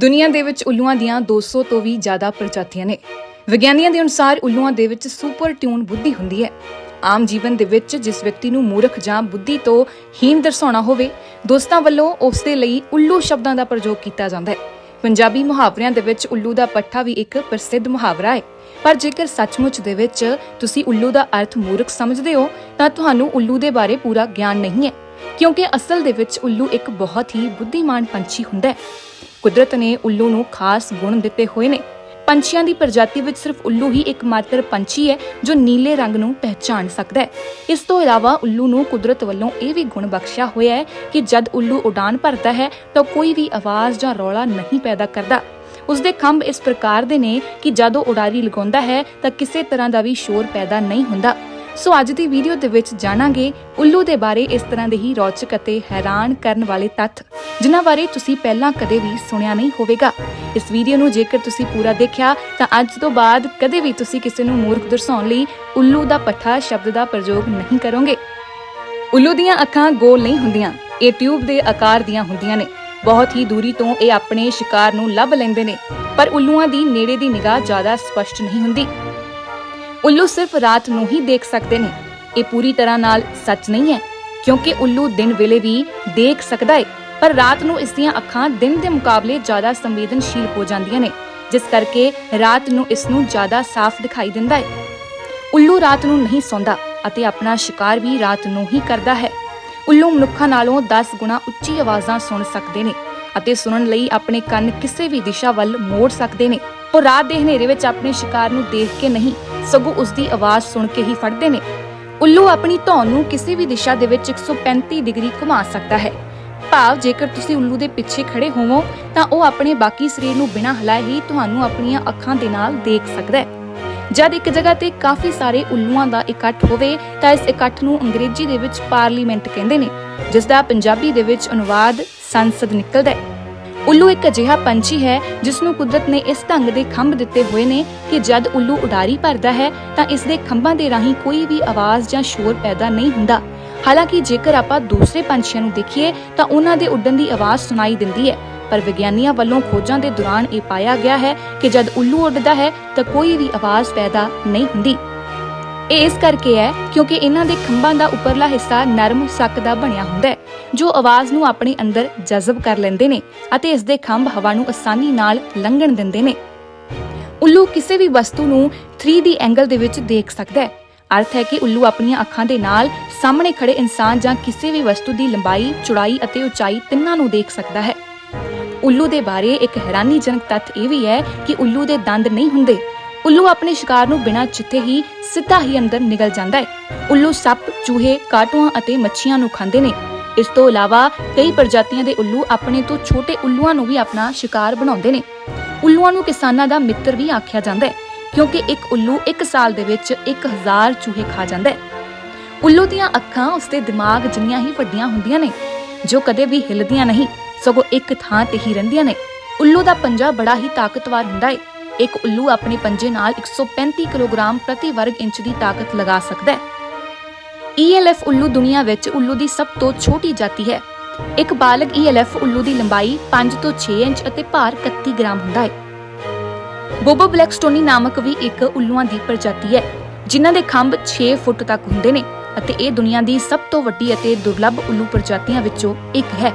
ਦੁਨੀਆ ਦੇ ਵਿੱਚ ਉੱਲੂਆਂ ਦੀਆਂ 200 ਤੋਂ ਵੀ ਜ਼ਿਆਦਾ ਪ੍ਰਜਾਤੀਆਂ ਨੇ। ਵਿਗਿਆਨੀਆਂ ਦੇ ਅਨੁਸਾਰ ਉੱਲੂਆਂ ਦੇ ਵਿੱਚ ਸੁਪਰ ਟਿਊਨ ਬੁੱਧੀ ਹੁੰਦੀ ਹੈ। ਆਮ ਜੀਵਨ ਦੇ ਵਿੱਚ ਜਿਸ ਵਿਅਕਤੀ ਨੂੰ ਮੂਰਖ ਜਾਂ ਬੁੱਧੀ ਤੋਂ ਹੀਣ ਦਰਸਾਉਣਾ ਹੋਵੇ, ਦੋਸਤਾਂ ਵੱਲੋਂ ਉਸ ਦੇ ਲਈ ਉੱਲੂ ਸ਼ਬਦਾਂ ਦਾ ਪ੍ਰਯੋਗ ਕੀਤਾ ਜਾਂਦਾ ਹੈ। ਪੰਜਾਬੀ ਮੁਹਾਵਰਿਆਂ ਦੇ ਵਿੱਚ ਉੱਲੂ ਦਾ ਪੱਠਾ ਵੀ ਇੱਕ ਪ੍ਰਸਿੱਧ ਮੁਹਾਵਰਾ ਹੈ। ਪਰ ਜੇਕਰ ਸੱਚਮੁੱਚ ਦੇ ਵਿੱਚ ਤੁਸੀਂ ਉੱਲੂ ਦਾ ਅਰਥ ਮੂਰਖ ਸਮਝਦੇ ਹੋ, ਤਾਂ ਤੁਹਾਨੂੰ ਉੱਲੂ ਦੇ ਬਾਰੇ ਪੂਰਾ ਗਿਆਨ ਨਹੀਂ ਹੈ। ਕਿਉਂਕਿ ਅਸਲ ਦੇ ਵਿੱਚ ਉੱਲੂ ਇੱਕ ਬਹੁਤ ਹੀ ਬੁੱਧੀਮਾਨ ਪੰਛੀ ਹੁੰਦਾ ਹੈ। ਕੁਦਰਤ ਨੇ ਉੱਲੂ ਨੂੰ ਖਾਸ ਗੁਣ ਦਿੱਤੇ ਹੋਏ ਨੇ। ਪੰਛੀਆਂ ਦੀ ਪ੍ਰਜਾਤੀ ਵਿੱਚ ਸਿਰਫ ਉੱਲੂ ਹੀ ਇੱਕਮਾਤਰ ਪੰਛੀ ਹੈ, ਜੋ ਨੀਲੇ ਰੰਗ ਨੂੰ ਪਹਿਚਾਨ ਸਕਦਾ ਹੈ। ਇਸ ਤੋਂ ਇਲਾਵਾ ਉੱਲੂ ਨੂੰ ਕੁਦਰਤ ਵੱਲੋਂ ਇਹ ਵੀ ਗੁਣ ਬਖਸ਼ਿਆ ਹੋਇਆ ਹੈ ਕਿ ਜਦ ਉੱਲੂ ਉਡਾਨ ਭਰਦਾ ਹੈ, ਤਾਂ ਕੋਈ ਵੀ ਆਵਾਜ਼ ਜਾਂ ਰੌਲਾ ਨਹੀਂ ਪੈਦਾ ਕਰਦਾ। ਉਸ ਦੇ ਖੰਭ ਇਸ ਪ੍ਰਕਾਰ ਦੇ ਨੇ ਕਿ ਜਦੋਂ ਉਡਾਰੀ ਲਗਾਉਂਦਾ ਹੈ, ਤਾਂ ਕਿਸੇ ਤਰ੍ਹਾਂ ਦਾ ਵੀ ਸ਼ੋਰ ਪੈਦਾ ਨਹੀਂ ਹੁੰਦਾ। ਸੋ ਅੱਜ ਦੀ ਵੀਡੀਓ ਦੇ ਵਿੱਚ ਜਾਣਾਂਗੇ ਉੱਲੂ ਦੇ ਬਾਰੇ ਇਸ ਤਰ੍ਹਾਂ ਦੇ ਹੀ ਰੌਚਕ ਅਤੇ ਹੈਰਾਨ ਕਰਨ ਵਾਲੇ ਤੱਥ, ਜਿਨ੍ਹਾਂ ਬਾਰੇ ਤੁਸੀਂ ਪਹਿਲਾਂ ਕਦੇ ਵੀ ਸੁਣਿਆ ਨਹੀਂ ਹੋਵੇਗਾ। ਇਸ ਵੀਡੀਓ ਨੂੰ ਜੇਕਰ ਤੁਸੀਂ ਪੂਰਾ ਦੇਖਿਆ, ਤਾਂ ਅੱਜ ਤੋਂ ਬਾਅਦ ਕਦੇ ਵੀ ਤੁਸੀਂ ਕਿਸੇ ਨੂੰ ਮੂਰਖ ਦਰਸਾਉਣ ਲਈ ਉੱਲੂ ਦਾ ਪੱਠਾ ਸ਼ਬਦ ਦਾ ਪ੍ਰਯੋਗ ਨਹੀਂ ਕਰੋਗੇ। ਉੱਲੂ ਦੀਆਂ ਅੱਖਾਂ ਗੋਲ ਨਹੀਂ ਹੁੰਦੀਆਂ, ਇਹ ਟਿਊਬ ਦੇ ਆਕਾਰ ਦੀਆਂ ਹੁੰਦੀਆਂ ਨੇ। ਬਹੁਤ ਹੀ ਦੂਰੀ ਤੋਂ ਇਹ ਆਪਣੇ ਸ਼ਿਕਾਰ ਨੂੰ ਲੱਭ ਲੈਂਦੇ ਨੇ, ਪਰ ਉੱਲੂਆਂ ਦੀ ਨੇੜੇ ਦੀ ਨਿਗਾਹ ਜ਼ਿਆਦਾ ਸਪਸ਼ਟ ਨਹੀਂ ਹੁੰਦੀ। ਉੱਲੂ ਸਿਰਫ ਰਾਤ ਨੂੰ ਹੀ ਦੇਖ ਸਕਦੇ ਨੇ। ਇਹ ਪੂਰੀ ਤਰ੍ਹਾਂ ਨਾਲ ਸੱਚ ਨਹੀਂ ਹੈ, ਕਿਉਂਕਿ ਉੱਲੂ ਦਿਨ ਵੇਲੇ ਵੀ ਦੇਖ ਸਕਦਾ ਹੈ ਪਰ ਰਾਤ ਨੂੰ ਇਸ ਦੀਆਂ ਅੱਖਾਂ ਦਿਨ ਦੇ ਮੁਕਾਬਲੇ ਜ਼ਿਆਦਾ ਸੰਵੇਦਨਸ਼ੀਲ ਹੋ ਜਾਂਦੀਆਂ ਨੇ, ਜਿਸ ਕਰਕੇ ਰਾਤ ਨੂੰ ਇਸ ਨੂੰ ਜ਼ਿਆਦਾ ਸਾਫ਼ ਦਿਖਾਈ ਦਿੰਦਾ ਹੈ ਉੱਲੂ ਰਾਤ ਨੂੰ ਨਹੀਂ ਸੌਂਦਾ ਅਤੇ ਆਪਣਾ ਸ਼ਿਕਾਰ ਵੀ ਰਾਤ ਨੂੰ ਹੀ ਕਰਦਾ ਹੈ। ਉੱਲੂ ਮਨੁੱਖਾਂ ਨਾਲੋਂ 10 ਗੁਣਾ ਉੱਚੀ ਆਵਾਜ਼ਾਂ ਸੁਣ ਸਕਦੇ ਨੇ ਅਤੇ ਸੁਣਨ ਲਈ ਆਪਣੇ ਕੰਨ ਕਿਸੇ ਵੀ ਦਿਸ਼ਾ ਵੱਲ ਮੋੜ ਸਕਦੇ ਨੇ। ਉਹ ਰਾਤ ਦੇ ਹਨੇਰੇ ਵਿੱਚ ਆਪਣੇ ਸ਼ਿਕਾਰ ਨੂੰ ਦੇਖ ਕੇ ਨਹੀਂ ਸਗੋਂ ਉਸ ਦੀ ਆਵਾਜ਼ ਸੁਣ ਕੇ ਹੀ ਫੜਦੇ ਨੇ। ਉੱਲੂ ਆਪਣੀ ਧੌਣ ਨੂੰ ਕਿਸੇ ਵੀ ਦਿਸ਼ਾ ਦੇ ਵਿੱਚ 135 ਡਿਗਰੀ ਘੁਮਾ ਸਕਦਾ ਹੈ। ਭਾਵ ਜੇਕਰ ਤੁਸੀਂ ਉੱਲੂ ਦੇ ਪਿੱਛੇ ਖੜੇ ਹੋਵੋ, ਤਾਂ ਉਹ ਆਪਣੇ ਬਾਕੀ ਸਰੀਰ ਨੂੰ ਬਿਨਾਂ ਹਿਲਾਏ ਹੀ ਤੁਹਾਨੂੰ ਆਪਣੀਆਂ ਅੱਖਾਂ ਦੇ ਨਾਲ ਦੇਖ ਸਕਦਾ ਹੈ। ਜਦ ਇੱਕ ਜਗ੍ਹਾ ਤੇ ਕਾਫੀ ਸਾਰੇ ਉੱਲੂਆਂ ਦਾ ਇਕੱਠ ਹੋਵੇ, ਤਾਂ ਇਸ ਇਕੱਠ ਨੂੰ ਅੰਗਰੇਜ਼ੀ ਦੇ ਵਿੱਚ ਪਾਰਲੀਮੈਂਟ ਕਹਿੰਦੇ ਨੇ, ਜਿਸ ਦਾ ਪੰਜਾਬੀ ਦੇ ਵਿੱਚ ਅਨੁਵਾਦ ਸੰਸਦ ਨਿਕਲਦਾ ਹੈ। ਉੱਲੂ ਇੱਕ ਅਜਿਹਾ ਪੰਛੀ ਹੈ ਜਿਸ ਨੂੰ ਕੁਦਰਤ ਨੇ ਇਸ ਢੰਗ ਦੇ ਖੰਭ ਦਿੱਤੇ ਹੋਏ ਨੇ ਕਿ ਜਦ ਉੱਲੂ ਉਡਾਰੀ ਭਰਦਾ ਹੈ ਤਾਂ ਇਸ ਦੇ ਖੰਭਾਂ ਦੇ ਰਾਹੀਂ ਕੋਈ ਵੀ ਆਵਾਜ਼ ਜਾਂ ਸ਼ੋਰ ਪੈਦਾ ਨਹੀਂ ਹੁੰਦਾ। ਹਾਲਾਂਕਿ ਜੇਕਰ ਆਪਾਂ ਦੂਸਰੇ ਪੰਛੀਆਂ ਨੂੰ ਦੇਖੀਏ ਤਾਂ ਉਹਨਾਂ ਦੇ ਉੱਡਣ ਦੀ ਆਵਾਜ਼ ਸੁਣਾਈ ਦਿੰਦੀ ਹੈ, ਪਰ ਵਿਗਿਆਨੀਆਂ ਵੱਲੋਂ ਖੋਜਾਂ ਦੇ ਦੌਰਾਨ ਇਹ ਪਾਇਆ ਗਿਆ ਹੈ ਕਿ ਜਦ ਉੱਲੂ ਉੱਡਦਾ ਹੈ ਤਾਂ ਕੋਈ ਵੀ ਆਵਾਜ਼ ਪੈਦਾ ਨਹੀਂ ਹੁੰਦੀ। ਇਹ ਇਸ ਕਰਕੇ ਹੈ ਕਿਉਂਕਿ ਇਹਨਾਂ ਦੇ ਖੰਭਾਂ ਦਾ ਉੱਪਰਲਾ ਹਿੱਸਾ ਨਰਮ ਸੱਕ ਦਾ ਬਣਿਆ ਹੁੰਦਾ ਹੈ। ਜੋ ਆਵਾਜ਼ ਨੂੰ ਆਪਣੇ ਅੰਦਰ ਜਜ਼ਬ ਕਰ ਲੈਂਦੇ ਨੇ ਅਤੇ ਇਸ ਦੇ ਖੰਭ ਹਵਾ ਨੂੰ ਆਸਾਨੀ ਨਾਲ ਲੰਘਣ ਦਿੰਦੇ ਨੇ। ਉੱਲੂ ਕਿਸੇ ਵੀ ਵਸਤੂ ਨੂੰ 3D ਐਂਗਲ ਦੇ ਵਿੱਚ ਦੇਖ ਸਕਦਾ ਹੈ। ਅਰਥ ਹੈ ਕਿ ਉੱਲੂ ਆਪਣੀਆਂ ਅੱਖਾਂ ਦੇ ਨਾਲ ਸਾਹਮਣੇ ਖੜੇ ਇਨਸਾਨ ਜਾਂ ਕਿਸੇ ਵੀ ਵਸਤੂ ਦੀ ਲੰਬਾਈ, ਚੌੜਾਈ ਅਤੇ ਉਚਾਈ ਤਿੰਨਾਂ ਨੂੰ ਦੇਖ ਸਕਦਾ ਹੈ। ਉੱਲੂ ਦੇ ਬਾਰੇ ਇੱਕ ਹੈਰਾਨੀਜਨਕ ਤੱਥ ਇਹ ਵੀ ਹੈ ਕਿ ਉੱਲੂ ਦੇ ਦੰਦ ਨਹੀਂ ਹੁੰਦੇ। ਉੱਲੂ ਆਪਣੇ ਸ਼ਿਕਾਰ ਨੂੰ ਬਿਨਾਂ ਚਿੱਥੇ ਹੀ ਸਿੱਧਾ ਹੀ ਅੰਦਰ ਨਿਗਲ ਜਾਂਦਾ ਹੈ। ਉੱਲੂ ਸੱਪ ਚੂਹੇ ਕਾਟੂਆਂ ਅਤੇ ਮੱਛੀਆਂ ਨੂੰ ਖਾਂਦੇ ਨੇ। ਇਸ ਤੋਂ ਇਲਾਵਾ ਕਈ ਪ੍ਰਜਾਤੀਆਂ ਦੇ ਉੱਲੂ ਆਪਣੇ ਤੋਂ ਛੋਟੇ ਉੱਲੂਆਂ ਨੂੰ ਵੀ ਆਪਣਾ ਸ਼ਿਕਾਰ ਬਣਾਉਂਦੇ ਨੇ। ਉੱਲੂਆਂ ਨੂੰ ਕਿਸਾਨਾਂ ਦਾ ਮਿੱਤਰ ਵੀ ਆਖਿਆ ਜਾਂਦਾ ਹੈ, ਕਿਉਂਕਿ ਇੱਕ ਉੱਲੂ ਇੱਕ ਸਾਲ ਦੇ ਵਿੱਚ 1000 ਚੂਹੇ ਖਾ ਜਾਂਦਾ ਹੈ। ਉੱਲੂ ਦੀਆਂ ਅੱਖਾਂ ਉਸਦੇ ਦਿਮਾਗ ਜਿੰਨੀਆਂ ਹੀ ਵੱਡੀਆਂ ਹੁੰਦੀਆਂ ਨੇ, ਜੋ ਕਦੇ ਵੀ ਹਿਲਦੀਆਂ ਨਹੀਂ, ਸਗੋਂ ਇੱਕ ਥਾਂ ਤੇ ਹੀ ਰਹਿੰਦੀਆਂ ਨੇ। ਉੱਲੂ ਦਾ ਪੰਜਾ ਬੜਾ ਹੀ ਤਾਕਤਵਰ ਹੁੰਦਾ ਹੈ। ਇੱਕ ਉੱਲੂ ਆਪਣੇ ਪੰਜੇ ਨਾਲ 135 ਕਿਲੋਗ੍ਰਾਮ ਪ੍ਰਤੀ ਵਰਗ ਇੰਚ ਦੀ ਤਾਕਤ ਲਗਾ ਸਕਦਾ ਹੈ। ELF ਉੱਲੂ ਦੁਨੀਆ ਵਿੱਚ ਉੱਲੂ ਦੀ ਸਭ ਤੋਂ ਛੋਟੀ ਜਾਤੀ ਹੈ। ਇੱਕ ਬਾਲਗ ELF ਉੱਲੂ ਦੀ ਲੰਬਾਈ 5 ਤੋਂ 6 ਇੰਚ ਅਤੇ ਭਾਰ 31 ਗ੍ਰਾਮ ਹੁੰਦਾ ਹੈ। ਬੋਬੋ ਬਲੈਕਸਟੋਨੀ ਨਾਮਕ ਵੀ ਇੱਕ ਉੱਲੂਆਂ ਦੀ ਪ੍ਰਜਾਤੀ ਹੈ, ਜਿਨ੍ਹਾਂ ਦੇ ਖੰਭ 6 ਫੁੱਟ ਤੱਕ ਹੁੰਦੇ ਨੇ ਅਤੇ ਇਹ ਦੁਨੀਆ ਦੀ ਸਭ ਤੋਂ ਵੱਡੀ ਅਤੇ ਦੁਰਲੱਭ ਉੱਲੂ ਪ੍ਰਜਾਤੀਆਂ ਵਿੱਚੋਂ ਇੱਕ ਹੈ।